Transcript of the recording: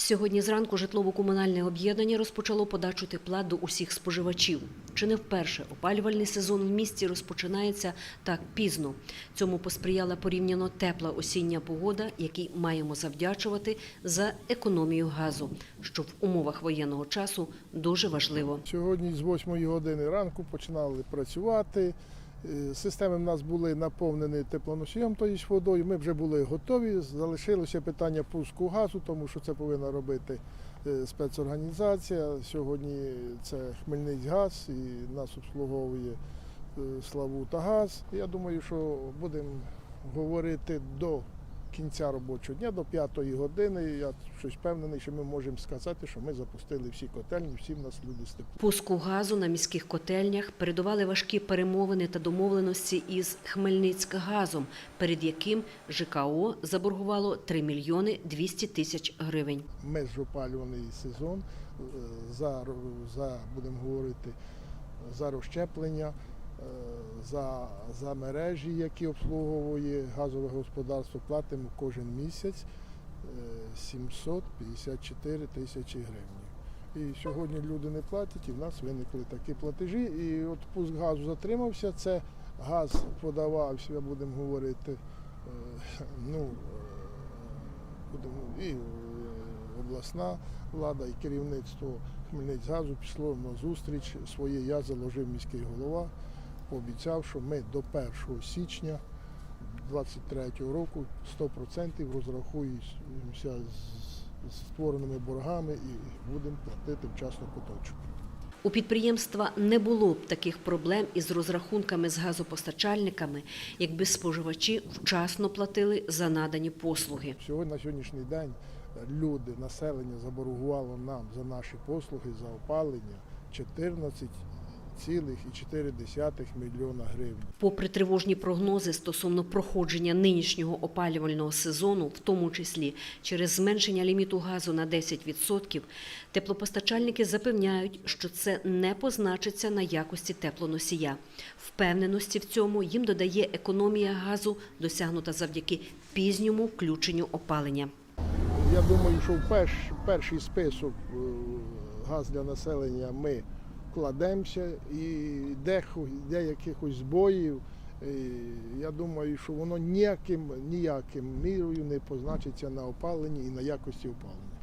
Сьогодні зранку житлово-комунальне об'єднання розпочало подачу тепла до усіх споживачів. Чи не вперше опалювальний сезон в місті розпочинається так пізно. Цьому посприяла порівняно тепла осіння погода, якій маємо завдячувати за економію газу, що в умовах воєнного часу дуже важливо. Сьогодні з 8 години ранку починали працювати. Е, Системи в нас були наповнені теплоносієм, тобто водою. Ми вже були готові. Залишилося питання пуску газу, тому що це повинна робити е, спецорганізація. Сьогодні це Хмельницькгаз і нас обслуговує е, Славута Газ. Я думаю, що будемо говорити до кінця робочого дня, до 5 години. Я щось впевнений, що ми можемо сказати, що ми запустили всі котельні, всі в нас люди з теплом. Пуску газу на міських котельнях передували важкі перемовини та домовленості із Хмельницькгазом, перед яким ЖКО заборгувало 3 мільйони 200 тисяч гривень. межопалюваний сезон е, за, за будемо говорити, за розщеплення, за, за мережі, які обслуговує газове господарство, платимо кожен місяць е, 754 тисячі гривень. І сьогодні люди не платять, і в нас виникли такі платежі. І от пуск газу затримався. Це газ подавався, будемо говорити, е, ну, е, і е, обласна влада, і керівництво Хмельницькгазу пішло на зустріч своє. Я заложив міський голова, пообіцяв, що ми до 1 січня 2023 року 100% розрахуємося з, з створеними боргами і будемо платити вчасно поточку. У підприємства не було б таких проблем із розрахунками з газопостачальниками, якби споживачі вчасно платили за надані послуги. Сьогодні на сьогоднішній день люди, населення заборгувало нам за наші послуги за опалення 14,4 мільйона гривень. Попри тривожні прогнози стосовно проходження нинішнього опалювального сезону, в тому числі через зменшення ліміту газу на 10%, теплопостачальники запевняють, що це не позначиться на якості теплоносія. Впевненості в цьому їм додає економія газу, досягнута завдяки пізньому включенню опалення. Я думаю, що в перш, перший список е, газ для населення ми кладемося і деху, де якихось збоїв. Я думаю, що воно ніяким, ніяким мірою не позначиться на опаленні і на якості опалення.